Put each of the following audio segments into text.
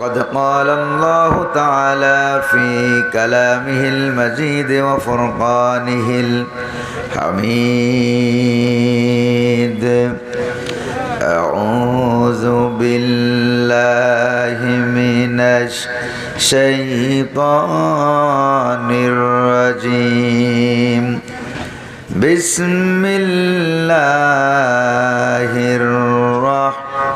قد قال الله تعالى في كلامه المجيد وفرقانه الحميد. أعوذ بالله من الشيطان الرجيم. بسم الله الرحمن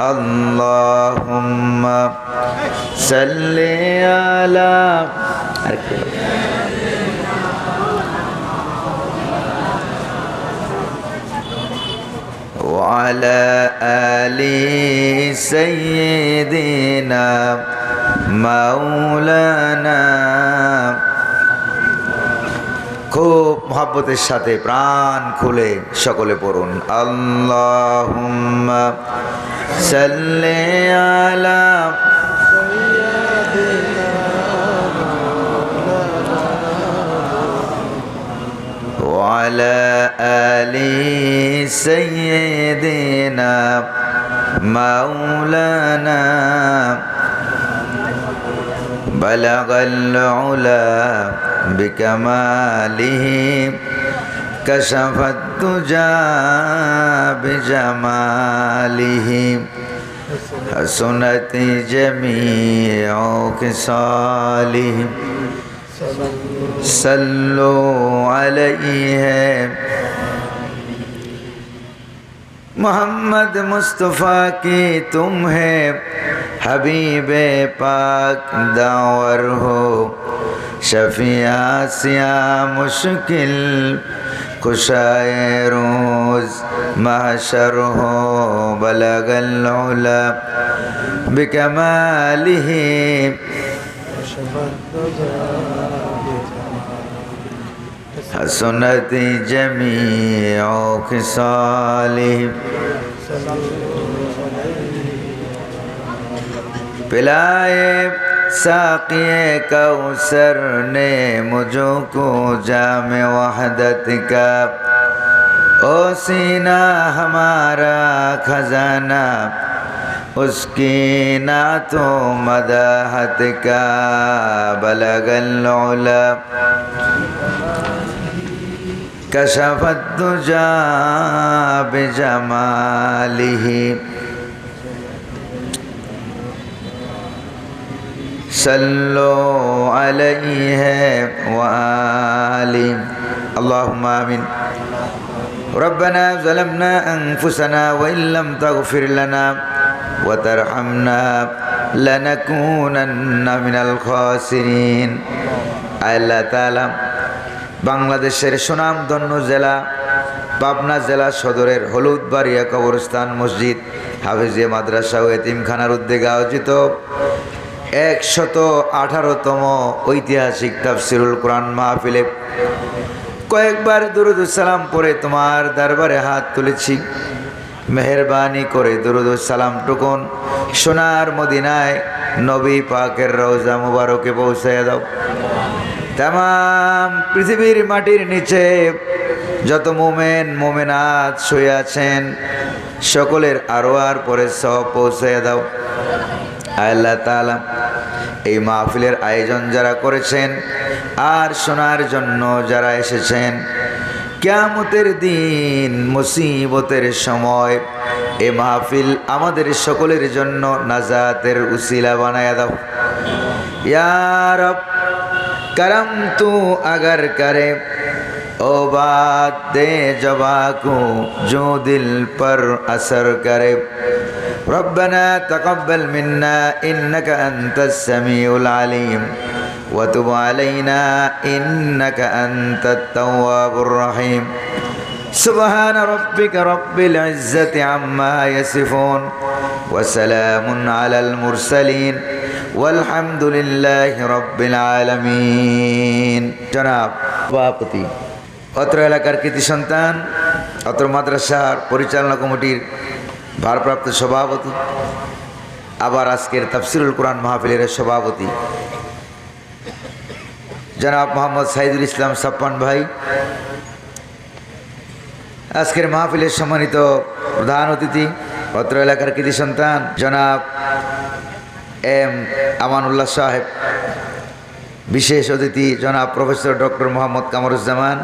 اللهم صل على وعلى آل سيدنا مولانا খুব মহাব্বতের সাথে প্রাণ খুলে সকলে পড়ুন আল্লাহুম্মা সাল্লি আলা وعلى آل سيدنا مولانا بلغ العلا بكماله كشف الدجى بجماله حسنت جميع خصاله صلوا عليه मोहम्मद मुस्तफ़ा की तुम है हबीब पाक दावर हो شفیع سیا مشکل کشائے روز محشر ہو بلغ العلا بكماله. حسنت جمیع خصالہ پلائے ساقی کوسر نے مجھو کو جام وحدت کا او سینہ ہمارا خزانہ، اس کی نات و مداحت کا بلگ العلا۔ کشفت دجا بجمالہ صلوا عليه وآله اللهم آمين ربنا ظلمنا أنفسنا وإن لم تغفر لنا وترحمنا لنكونن من الخاسرين الله تعالى বাংলাদেশের সুনামধন্য জেলা পাবনা জেলা সদরের হলুদবাড়িয়া কবরস্থান মসজিদ হাফিজিয়া মাদ্রাসা ও এতিমখানার উদ্যোগে আয়োজিত একশত আঠারোতম ঐতিহাসিক তাফসিরুল কোরআন মাহফিলে কয়েকবার দুরুদুসালাম পরে তোমার দরবারে হাত তুলেছি। মেহরবানি করে দুরুদুসালাম টুকুন সোনার মদিনায় নবী পাকের রওজা মুবারকে পৌঁছাইয়া দাও। তাম পৃথিবীর মাটির নিচে যত মোমেন, মোমেনাত শুয়ে আছেন, সকলের আরও আর পরে সব পৌঁছাইয়া দাও। আল্লাহ তালা এই মাহফিলের আয়োজন যারা করেছেন আর শোনার জন্য যারা এসেছেন কেয়ামতের দিন মুসিবতের সময় এ মাহফিল আমাদের সকলের জন্য নাজাতের উসিলা বানায়া দাও ইয়ার करम तू अगर करे ओ बात दे जवा को जो दिल पर असर करे ربنا تقبل منا إنك أنت السميع العليم وتب علينا إنك أنت التواب الرحيم سبحان ربك رب العزة عما يصفون وسلام على المرسلين والحمد لله رب العالمين জনাব সভাপতি অত্র এলাকার কৃতি সন্তান অত্র মাদ্রাসার পরিচালনা কমিটির ভারপ্রাপ্ত সভাপতি, আবার আজকের তাফসিরুল কোরআন মাহফিলের সভাপতি। জনাব মোহাম্মদ সাইদুল ইসলাম সাপ্পান ভাই, আজকের মাহফিলের সম্মানিত প্রধান অতিথি ভদ্র এলাকার কৃতি সন্তান, জনাব এম আমানুল্লাহ সাহেব, বিশেষ অতিথি, জনাব প্রফেসর ডক্টর মোহাম্মদ কামরুজ্জামান,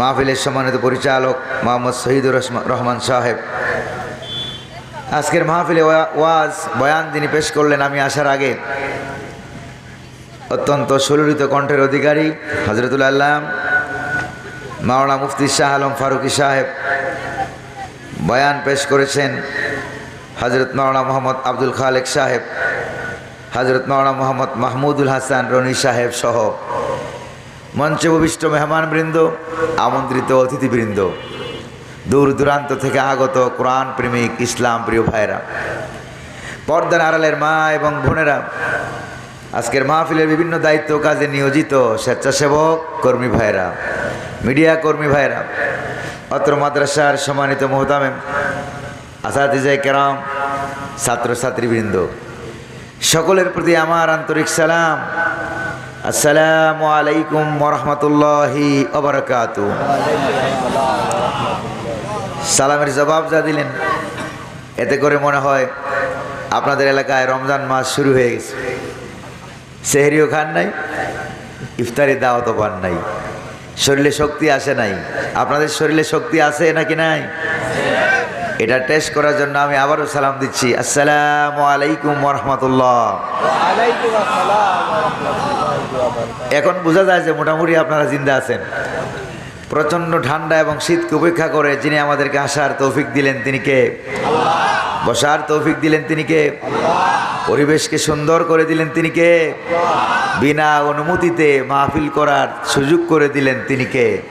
মাহফিলের সম্মানিত পরিচালক মোহাম্মদ শহীদুর রহমান সাহেব আজকের মাহফিলে ওয়া- ওয়াজ, বয়ান যিনি পেশ করলেন আমি আসার আগে। অত্যন্ত সুললিত কণ্ঠের অধিকারী হজরতুল আল্লাহ মাওলানা মুফতি শাহ আলম ফারুকি সাহেব বয়ান পেশ করেছেন হজরত মাওলানা মোহাম্মদ আব্দুল খালেক সাহেব হজরত মাওলানা মোহাম্মদ মাহমুদুল হাসান রনি সাহেব সহ মঞ্চে উপবিষ্ট মেহমানবৃন্দ, আমন্ত্রিত অতিথিবৃন্দ। দূর দূরান্ত থেকে আগত কোরআন প্রেমিক ইসলাম প্রিয় ভাইরা পর্দার আড়ালের মা এবং বোনেরা, আজকের মাহফিলের বিভিন্ন দায়িত্ব কাজে নিয়োজিত স্বেচ্ছাসেবক কর্মী ভাইরা মিডিয়া কর্মী ভাইরা অত্র মাদ্রাসার সম্মানিত মোহতামেম আসাদিজাই কেরাম, ছাত্রছাত্রীবৃন্দ, সকলের প্রতি আমার আন্তরিক সালাম। আসসালামু আলাইকুম ওরহমতুল্লাহি অবরকাত সালামের জবাব যা দিলেন এতে করে মনে হয় আপনাদের এলাকায় রমজান মাস শুরু হয়ে গেছে। সেহরিও খান নাই ইফতারি দাওয়াতও পান নাই। শরীরে শক্তি আসে নাই। আপনাদের শরীরে শক্তি আছে নাকি নাই? এটা টেস্ট করার জন্য আমি আবারও সালাম দিচ্ছি। আসসালাম আলাইকুম রহমতুল্লাহ এখন বোঝা যায় যে মোটামুটি আপনারা জিন্দা আছেন। প্রচণ্ড ঠান্ডা এবং শীতকে উপেক্ষা করে যিনি আমাদেরকে আসার তৌফিক দিলেন তিনি কে? বসার তৌফিক দিলেন তিনি কে? পরিবেশকে সুন্দর করে দিলেন তিনি কে? বিনা অনুমতিতে মাহফিল করার সুযোগ করে দিলেন তিনি কে?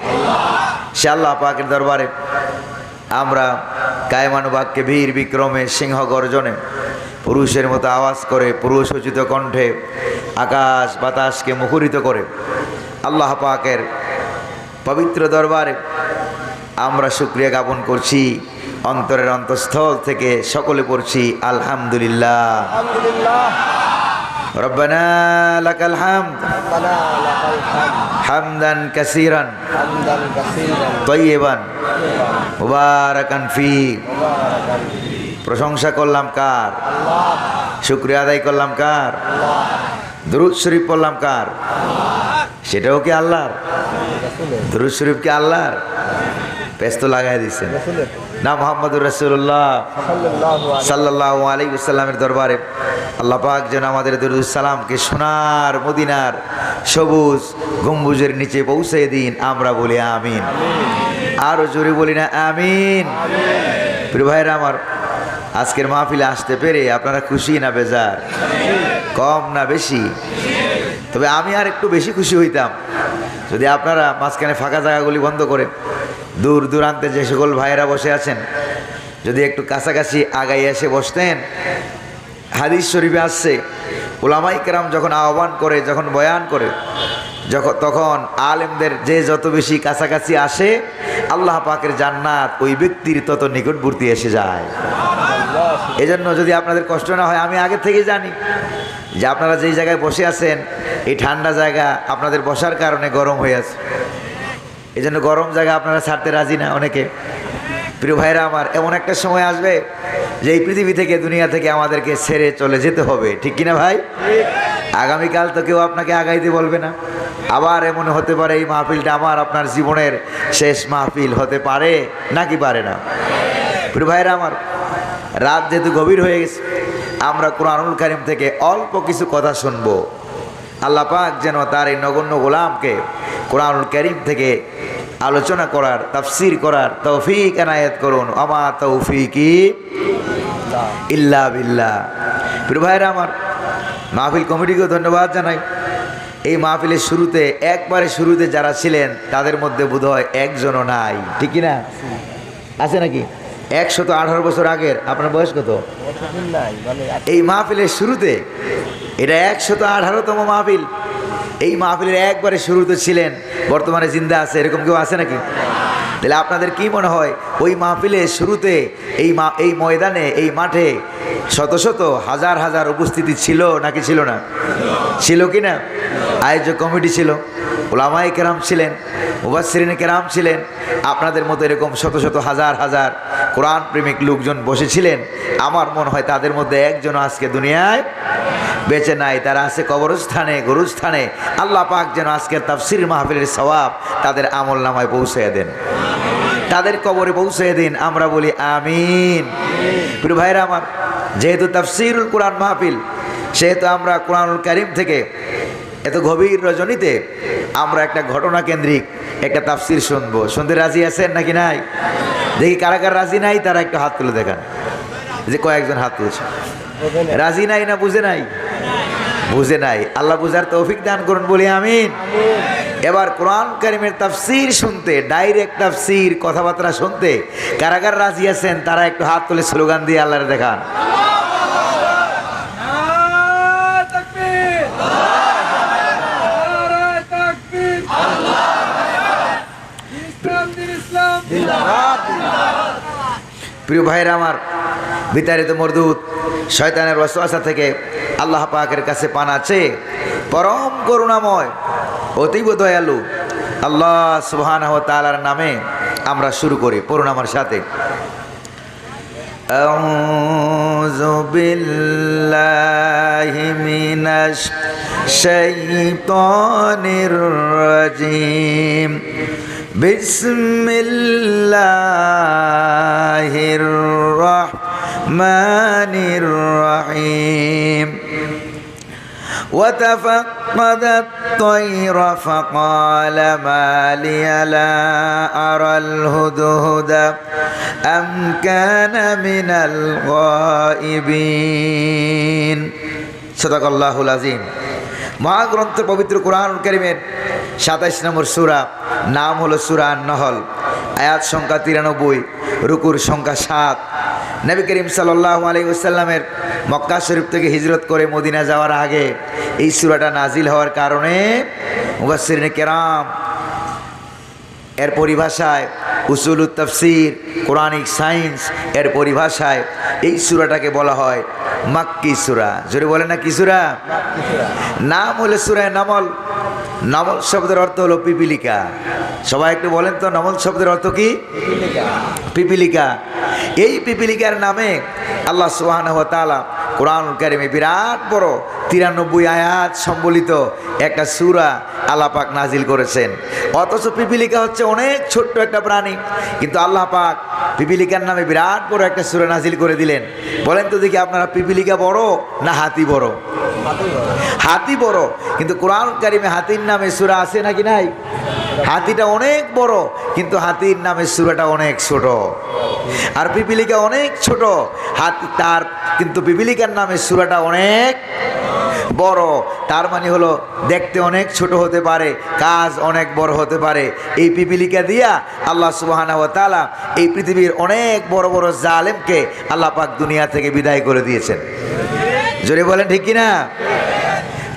সে আল্লাহ পাকের দরবারে আমরা কায়মানুবাগকে বীর বিক্রমে সিংহ গর্জনে পুরুষের মতো আওয়াজ করে পুরুষ পুরুষোচিত কণ্ঠে আকাশ বাতাসকে মুখরিত করে আল্লাহ পাকের পবিত্র দরবারে আমরা শুক্রিয়া জ্ঞাপন করছি। অন্তরের অন্তঃস্থল থেকে সকলে পড়ছি আলহামদুলিল্লাহ। রব্বানা লাকাল হামদ। হামদান কাসীরান। তৈবান মুবারাকান ফি। প্রশংসা করলাম কার? শুক্রিয়া আদায় করলাম কার? দুরুদ শরীফ পড়লাম কার? সেটাও কি আল্লাহর? দুরুদ শরীফ কি আল্লাহর? পেস্ত লাগাই দিচ্ছেন না মোহাম্মদুর রসুল্লাহ সাল্লাহ আলী দরবারে আল্লাহ পাক যেন আমাদের সালামকে সোনার মদিনার সবুজ গম্বুজের নিচে পৌঁছে দিন, আমরা বলি আমিন। আরও জোরে বলি না, আমিন। প্রিয় ভাইরা আমার, আজকের মাহফিলে আসতে পেরে আপনারা খুশি না বেজার? কম না বেশি? তবে আমি আর একটু বেশি খুশি হইতাম যদি আপনারা মাঝখানে ফাঁকা জায়গাগুলি বন্ধ করে দূর দূরান্তে যে সকল ভাইয়েরা বসে আছেন, যদি একটু কাছাকাছি আগাই এসে বসতেন। হাদিস শরীফে আসছে ওলামাই কেরাম যখন আহ্বান করে, যখন বয়ান করে, যখন তখন আলেমদের যে যত বেশি কাছাকাছি আসে, আল্লাহ পাকের জান্নাত ওই ব্যক্তির তত নিকটবর্তী এসে যায়। এজন্য যদি আপনাদের কষ্ট না হয়, আমি আগে থেকে জানি যে আপনারা যেই জায়গায় বসে আছেন, এই ঠান্ডা জায়গা আপনাদের বসার কারণে গরম হয়ে আছে। এই জন্য গরম জায়গা আপনারা ছাড়তে রাজি না অনেকে। প্রিয় ভাইরা আমার, এমন একটা সময় আসবে যে এই পৃথিবী থেকে, দুনিয়া থেকে আমাদেরকে ছেড়ে চলে যেতে হবে। ঠিক কিনা ভাই? আগামীকাল তো কেউ আপনাকে আগাইতে বলবে না। আবার এমন হতে পারে, এই মাহফিলটা আমার, আপনার জীবনের শেষ মাহফিল হতে পারে নাকি পারে না? প্রিয় ভাইরা আমার রাত যেহেতু গভীর হয়ে গেছে, আমরা কোরআনুল কারিম থেকে অল্প কিছু কথা শুনব। আল্লাহ পাক যেন তার এই নগণ্য গোলামকে কোরআনুল করিম থেকে আলোচনা করার, তাফসির করার তৌফিক এনায়েত করুন। আমা তৌফিকি ইল্লা বিল্লাহ। প্রিয় ভাইরা আমার, মাহফিল কমিটিকেও ধন্যবাদ জানাই। এই মাহফিলের শুরুতে, একবারে শুরুতে যারা ছিলেন, তাদের মধ্যে বোধ হয় একজনও নাই। ঠিক না? আছে নাকি? একশত আঠারো বছর আগের। আপনার বয়স কত? এই মাহফিলের শুরুতে, এটা একশত আঠারোতম মাহফিল। এই মাহফিলের একবারে শুরুতে ছিলেন, বর্তমানে জিন্দা আছে, এরকম কেউ আছে নাকি? তাহলে আপনাদের কি মনে হয়, ওই মাহফিলের শুরুতে, এই মা, এই ময়দানে, এই মাঠে শত শত হাজার হাজার উপস্থিতি ছিল নাকি ছিল না? ছিল কি না? আয়োজক কমিটি ছিল ওলামাই কেরাম ছিলেন মুবাসরিন কেরাম ছিলেন, আপনাদের মতো এরকম শত শত হাজার হাজার কোরআন প্রেমিক লোকজন বসেছিলেন, আমার মনে হয় তাদের মধ্যে একজন আজকে দুনিয়ায় বেঁচে নাই। তারা আছে কবরস্থানে, গরুস্থানে। আল্লাহ পাক যেন আজকের তাফসির মাহফিলের সওয়াব তাদের আমল নামায় পৌঁছে দেন। তাদের কবরে পৌঁছে দিন, আমরা বলি আমিন। প্রিয় ভাইরা আমার, যেহেতু তাফসিরুল কোরআন মাহফিল, সেহেতু আমরা কোরআনুল করিম থেকে এত গভীর রজনীতে আমরা একটা ঘটনা কেন্দ্রিক একটা তাফসির শুনব। শুনতে রাজি আছেন নাকি নাই? দেখি কারা কারা রাজি নাই, তারা একটু হাত তুলে দেখান। যে কয়েকজন হাত তুলছে। রাজি নাই না বুঝে নাই? বুঝে নাই। আল্লাহ বুঝার তৌফিক দান করুন, বলি আমিন। এবার কোরআন কারিমের তাফসির শুনতে, ডাইরেক্ট তাফসির কথাবার্তা শুনতে কারাগার রাজি আছেন, তারা একটু হাত তুলে স্লোগান দিয়ে আল্লাহরে দেখান নারায় তাকবীর নারায় তাকবীর ইসলাম দিন ইসলাম প্রিয় ভাইরা আমার বিতাড়িত মরদুত শয়তানের ওয়াসওয়াসা থেকে আল্লাহ পাকের কাছে পান আছে পরম করুণাময় অতীব দয়ালু আল্লাহ সুবহানাহু ওয়া তাআলার নামে আমরা শুরু করি পড়ুন আমার সাথে أعوذ بالله من الشيطان الرجيم بسم الله الرحمن الرحيم وتفقد الطير فقال ما لي لا أرى الهدهد أم كان من الغائبين صدق الله العظيم মহাগ্রন্থ পবিত্র কোরআন করিমের সাতাইশ নম্বর সুরা, নাম হলো সুরা নহল আয়াত সংখ্যা তিরানব্বই, রুকুর সংখ্যা সাত। নবী করিম সাল্লাহ আলী ওসাল্লামের মক্কা শরীফ থেকে হিজরত করে মদিনা যাওয়ার আগে এই সুরাটা নাজিল হওয়ার কারণে মুবাসিরিন কেরাম এর পরিভাষায় উসুল তফসির, কোরআনিক সায়েন্স এর পরিভাষায় এই সুরাটাকে বলা হয় মাক্কি সুরা। জোরে বলে না কি সুরা? নাম হলে সুরায় নামল। নামল শব্দের অর্থ হলো পিপিলিকা। সবাই একটু বলেন তো নামল শব্দের অর্থ কি? পিপিলিকা। এই পিপিলিকার নামে আল্লাহ সুহান তালা কোরআন কারিমে বিরাট বড় তিরানব্বই আয়াত সম্বলিত একটা সুরা আল্লাহ পাক নাজিল করেছেন। অথচ পিপিলিকা হচ্ছে অনেক ছোট্ট একটা প্রাণী, কিন্তু আল্লাহ পাক পিপিলিকার নামে বিরাট বড় একটা সুরা নাজিল করে দিলেন। বলেন তো দেখি আপনারা পিপিলিকা বড় না হাতি বড়? হাতি বড়। কিন্তু কোরআন কারিমে হাতির নামে সুরা আছে নাকি নাই? হাতিটা অনেক বড়, কিন্তু হাতির নামে সুরাটা অনেক ছোট। আর পিপিলিকা অনেক ছোট। হাতি তার, কিন্তু পিপিলিকার নামে সুরাটা অনেক বড়। তার মানে হলো, দেখতে অনেক ছোট হতে পারে, কাজ অনেক বড় হতে পারে। এই পিপিলিকা দিয়া আল্লাহ সুবাহানা তালা এই পৃথিবীর অনেক বড় বড় জালেমকে আল্লাহ পাক দুনিয়া থেকে বিদায় করে দিয়েছেন। জোরে বলেন ঠিক কিনা?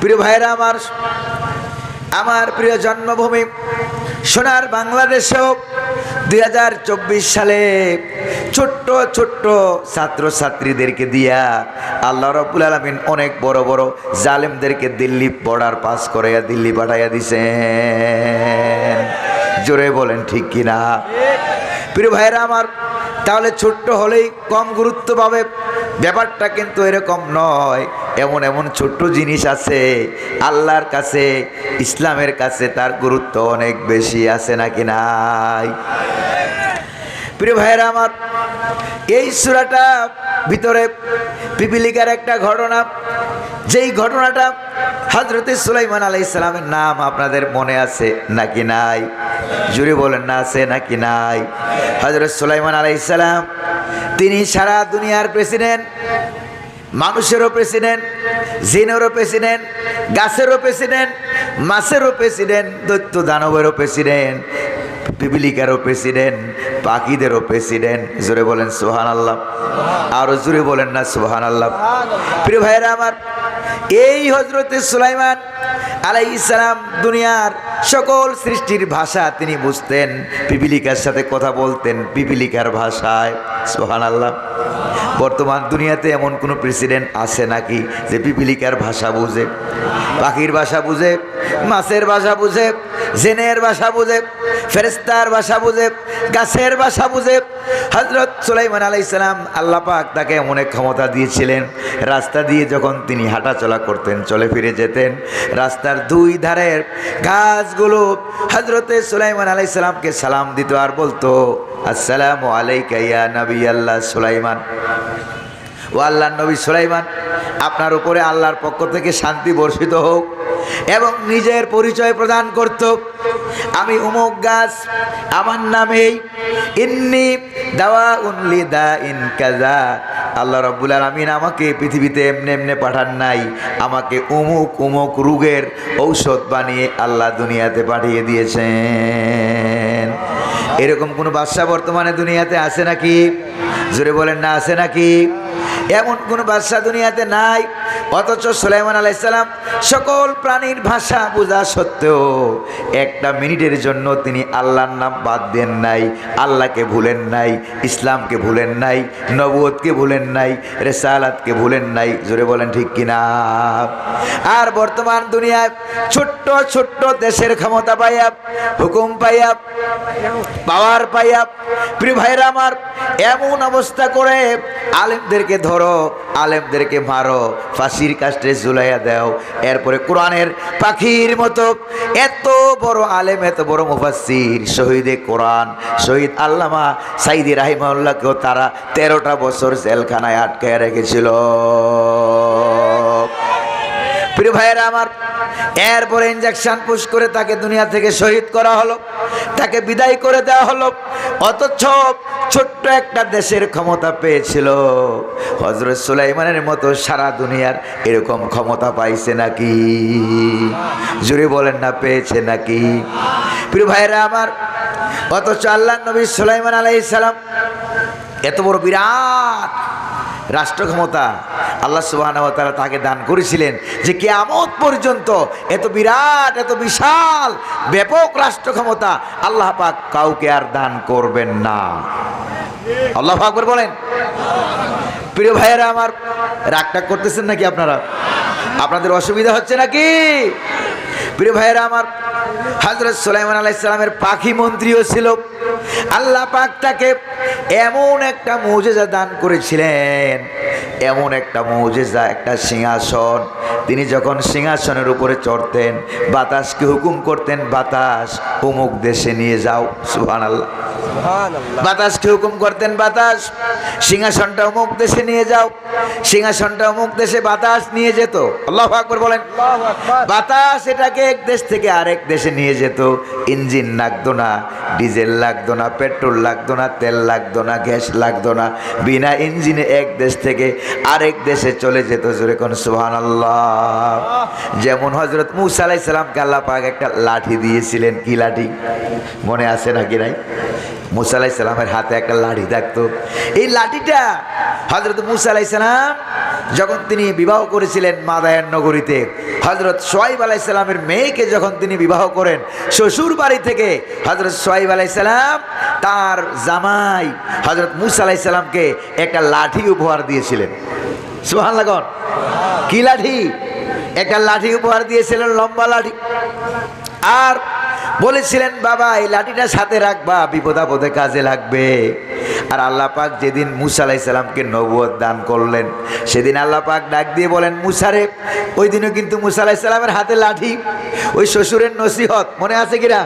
প্রিয় ভাইরা আমার আমার প্রিয় জন্মভূমি সোনার বাংলাদেশেও দু হাজার চব্বিশ সালে ছোট্ট ছোট্ট ছাত্রছাত্রীদেরকে দিয়া আল্লাহ রব্বুল আলমিন অনেক বড় বড় জালেমদেরকে দিল্লি বর্ডার পাস করাইয়া দিল্লি পাঠাইয়া দিছেন। জোরে বলেন ঠিক কিনা? প্রিয় ভাইরা আমার তাহলে ছোট্ট হলেই কম গুরুত্ব পাবে। ব্যাপারটা কিন্তু এরকম নয়। এমন এমন ছোট্ট জিনিস আছে, আল্লাহর কাছে, ইসলামের কাছে তার গুরুত্ব অনেক বেশি আছে নাকি নাই? প্রিয় ভাইয়েরা আমার, এই সুরাটা ভিতরে পিপিলিকার একটা ঘটনা। যেই ঘটনাটা হজরত সুলাইমান আলাই ইসলামের নাম আপনাদের মনে আছে নাকি নাই? জুড়ে বলেন, না আছে নাকি নাই? হজরত সুলাইমান আলাই ইসলাম তিনি সারা দুনিয়ার প্রেসিডেন্ট, মানুষেরও প্রেসিডেন্ট, জিনেরও প্রেসিডেন্ট, গাছেরও প্রেসিডেন্ট, মাছেরও প্রেসিডেন্ট, দৈত্য দানবেরও প্রেসিডেন্ট পিপিলিকারও প্রেসিডেন্ট, পাখিদেরও প্রেসিডেন্ট, জোরে বলেন সোহান আল্লাহ আরও জোরে বলেন না সোহান আল্লাহ প্রিয় ভাইয়েরা আমার, এই হজরতে সুলাইমান আলাই ইসলাম দুনিয়ার সকল সৃষ্টির ভাষা তিনি বুঝতেন, পিপিলিকার সাথে কথা বলতেন পিপিলিকার ভাষায় সোহান আল্লাহ বর্তমান দুনিয়াতে এমন কোনো প্রেসিডেন্ট আছে নাকি যে পিপিলিকার ভাষা বুঝে, পাখির ভাষা বুঝে, মাছের ভাষা বুঝে, জেনের ভাষা বুঝে ফেরেস্তার ভাষা বুঝে, গাছের ভাষা বুঝে? হজরত সুলাইমান আলাইসালাম আল্লাহ পাক তাকে এক ক্ষমতা দিয়েছিলেন, রাস্তা দিয়ে যখন তিনি হাঁটাচলা করতেন, চলে ফিরে যেতেন, রাস্তার দুই ধারের গাছগুলো হজরতে সুলাইমান আলাইসালামকে সালাম দিত আর বলতো আসসালামু আলাইকা ইয়া নবী আল্লাহ সুলাইমান। ও আল্লাহ নবী সুলাইমান, আপনার উপরে আল্লাহর পক্ষ থেকে শান্তি বর্ষিত হোক এবং নিজের পরিচয় প্রদান করত। আমি উমুক গাছ, আমার নামেই ইন্নি দাওয়া উনলি দা ইন কাজা আল্লাহ রব্বুল আলমিন আমাকে পৃথিবীতে এমনি এমনি পাঠান নাই, আমাকে উমুক উমুক রোগের ঔষধ বানিয়ে আল্লাহ দুনিয়াতে পাঠিয়ে দিয়েছেন। এরকম কোনো বাদশাহ বর্তমানে দুনিয়াতে আছে নাকি? জোরে বলেন না আছে নাকি? এমন কোন বাদশা দুনিয়াতে নাই। অথচ সুলাইমান আলাইসালাম সকল প্রাণীর ভাষা বোঝা সত্ত্বেও একটা মিনিটের জন্য তিনি আল্লাহর নাম বাদ দেন নাই, আল্লাহকে ভুলেন নাই, ইসলামকে ভুলেন নাই নবুয়তকে ভুলেন নাই, রেসালাতকে ভুলেন নাই। জোরে বলেন ঠিক কিনা? আর বর্তমান দুনিয়ায় ছোট্ট ছোট্ট দেশের ক্ষমতা পাইয়া, হুকুম পাইয়া পাওয়ার পাইয়া, প্রিয় আমার, এমন অবস্থা করে আলেমদেরকে ধরো আলেমদেরকে মারো, ফাঁসির কাস্টে ঝুলাইয়া দাও। এরপরে কোরআনের পাখির মতো এত বড় আলেম, এত বড় মুফাসির শহীদে কোরআন, শহীদ আল্লামা সাইদি রাহিমাল্লাহকেও তারা তেরোটা বছর জেলখানায় আটকায় রেখেছিল। প্রিয় ভাইয়েরা আমার, এরপরে ইঞ্জেকশন পুশ করে তাকে দুনিয়া থেকে শহীদ করা হলো, তাকে বিদায় করে দেওয়া হলো। অথচ ছোট্ট একটা দেশের ক্ষমতা পেয়েছিল। হজরত সুলাইমানের মতো সারা দুনিয়ার এরকম ক্ষমতা পাইছে নাকি? জুড়ে বলেন না, পেয়েছে নাকি? প্রিয় ভাইরা আমার, অথচ আল্লাহ নবী সুলাইমান আলাইসালাম সালাম এত বড় বিরাট রাষ্ট্র ক্ষমতা আল্লাহ সুবাহ তাকে দান করেছিলেন যে কেয়ামত পর্যন্ত এত বিরাট, এত বিশাল, ব্যাপক রাষ্ট্র ক্ষমতা আল্লাহ পাক কাউকে আর দান করবেন না। আল্লাহ আকবর বলেন। প্রিয় ভাইয়েরা, আমার রাগটা করতেছেন নাকি আপনারা? আপনাদের অসুবিধা হচ্ছে নাকি? প্রিয় ভাইয়েরা আমার হজরত সুলাইমান আলাইসালামের পাখি মন্ত্রীও ছিল। আল্লাহ পাক তাকে এমন একটা মৌজেজা দান করেছিলেন এমন একটা মৌজেজা একটা সিংহাসন। তিনি যখন সিংহাসনের উপরে চড়তেন বাতাসকে হুকুম করতেন বাতাস অমুক দেশে নিয়ে যাও সুহান আল্লাহ বাতাসকে হুকুম করতেন বাতাস। সিংহাসনটা অমুক দেশে নিয়ে যাও সিংহাসনটা অমুক দেশে বাতাস নিয়ে যেত। আল্লাহ আকবর বলেন। বাতাস এটাকে এক দেশ থেকে আরেক দেশে নিয়ে যেত। ইঞ্জিন লাগতো না, ডিজেল লাগতো না, পেট্রোল লাগতো না, তেল লাগতো না, গ্যাস লাগতো না। বিনা ইঞ্জিনে এক দেশ থেকে আরেক দেশে চলে যেত জোরে কোন আল্লাহ যেমন হজরত মুসা আলাইসালামকে আল্লাহ পাক একটা লাঠি দিয়েছিলেন। কি লাঠি? মনে আছে নাকি নাই? মুসা আলাইসালামের হাতে একটা লাঠি থাকতো। এই লাঠিটা হজরত মুসা আলাইসালাম যখন তিনি বিবাহ করেছিলেন মাদায়ান নগরীতে হজরত সোয়াইব আলাইসালামের মেয়েকে যখন তিনি বিবাহ করেন, শ্বশুর বাড়ি থেকে হজরত সোয়াইব আলাইসালাম তার জামাই হজরত মুসা একটা লাঠি উপহার দিয়েছিলেন। সুহান লাগন কি লাঠি? একটা লাঠি উপহার দিয়েছিলেন, লম্বা লাঠি। আর বলেছিলেন, বাবা, এই লাঠিটা সাথে রাখবা, বিপদ আপদে কাজে লাগবে। আর আল্লাহ পাক যেদিন মুসা আলাইসাল্লামকে নবুয়ত দান করলেন, সেদিন আল্লাহ পাক ডাক দিয়ে বলেন মুসারে ওই দিনও কিন্তু মুসা আলাইসাল্লামের হাতে লাঠি, ওই শ্বশুরের নসিহত, মনে আছে কিনা?